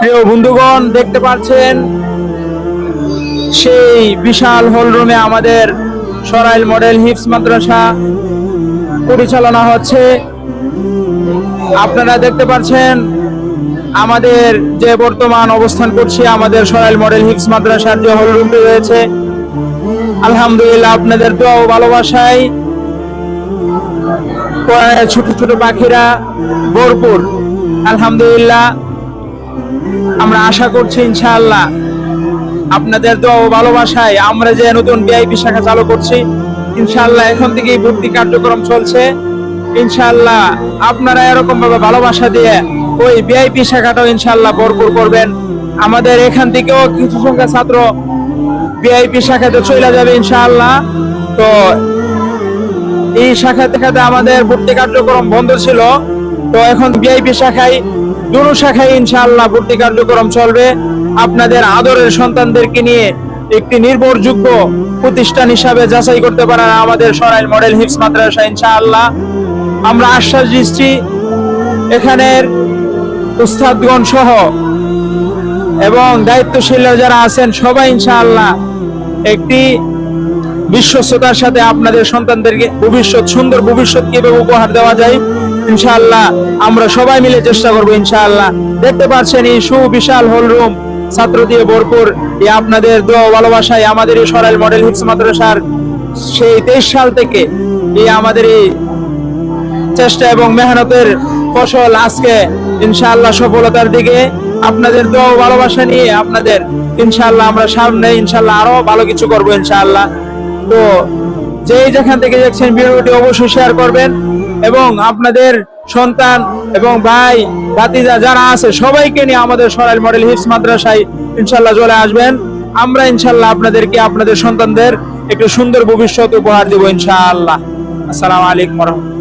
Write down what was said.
প্রিয় বন্ধুগণ, দেখতে পাচ্ছেন? সেই বিশাল হলরুমে আমাদের সরাইল মডেল হিপস মাদ্রাসা পরিচালনা হচ্ছে। আপনারা দেখতে পাচ্ছেন, আমাদের যে বর্তমান অবস্থান করছি, আমাদের সরাইল মডেল হিপস মাদ্রাসার যে হল রুমটি রয়েছে। আলহামদুলিল্লাহ, আপনাদের দোয়া ও ভালোবাসায় ছোট ছোট পাখিরা ভরপুর। আলহামদুলিল্লাহ আমরা আশা করছি ইনশাআল্লাহ আপনাদের দোয়া ও ভালোবাসায় আমরা যে নতুন বিআইপি শাখা চালু করছি, ইনশাআল্লাহ এখন থেকেই ভর্তি কার্যক্রম চলছে। ইনশাআল্লাহ আপনারা এরকম ভাবে ভালোবাসা দিয়ে ওই বিআইপি শাখাটাও ইনশাআল্লাহ ভরপুর করবেন। আমাদের এখান থেকেও কিছু সংখ্যা ছাত্র বিআইপি শাখাতে চলে যাবে ইনশাআল্লাহ। তো এই শাখা দেখাতে আমাদের ভর্তি কার্যক্রম বন্ধ ছিল। তো এখন বিআইপি শাখায় দুটো শাখায় ইনশাআল্লাহ ভর্তি কার্যক্রম চলবে। আপনাদের আদরের সন্তানদেরকে নিয়ে একটি নির্ভরযোগ্য প্রতিষ্ঠান হিসাবে যাচাই করতে পারেন আমাদের সরাইল মডেল হিপস মাদ্রাসা ইনশাআল্লাহ। আমরা আশ্বাস দিচ্ছি, এখানের উস্তাদগণ সহ এবং দায়িত্বশীল যারা আছেন সবাই ইনশাআল্লাহ একটি বিশ্বস্ততার সাথে আপনাদের সন্তানদেরকে ভবিষ্যৎ, সুন্দর ভবিষ্যৎ কীভাবে উপহার দেওয়া যায়। ইনশাআল্লাহ, আমরা সবাই মিলে চেষ্টা করব ইনশাআল্লাহ। দেখতে পাচ্ছেন এই সুবিশাল হল রুম ছাত্র দিয়ে ভরপুর। এই আপনাদের দোয়া ভালোবাসায় আমাদের এই সরাইল মডেল হিপস মাদ্রাসার সেই তেইশ সাল থেকে এই আমাদের এই চেষ্টা এবং মেহনতের ফসল আজকে ইনশাআল্লাহ সফলতার দিকে। আপনাদের দোয়া ভালোবাসা নিয়ে আপনাদের ইনশাআল্লাহ আমরা সামনে ইনশাআল্লাহ আরও ভালো কিছু করব ইনশাআল্লাহ। তো যেই যেখান থেকে দেখছেন ভিডিওটি অবশ্যই শেয়ার করবেন এবং আপনাদের সন্তান এবং ভাই, ভাতিজা যারা আছে, সবাইকে নিয়ে আমাদের সরাইল মডেল হিপস মাদ্রাসায় ইনশাল্লাহ চলে আসবেন। আমরা ইনশাল্লাহ আপনাদেরকে আপনাদের সন্তানদের একটু সুন্দর ভবিষ্যৎ উপহার দেবো ইনশাআল্লাহ। আসসালামু আলাইকুম রহমতুল্লাহ।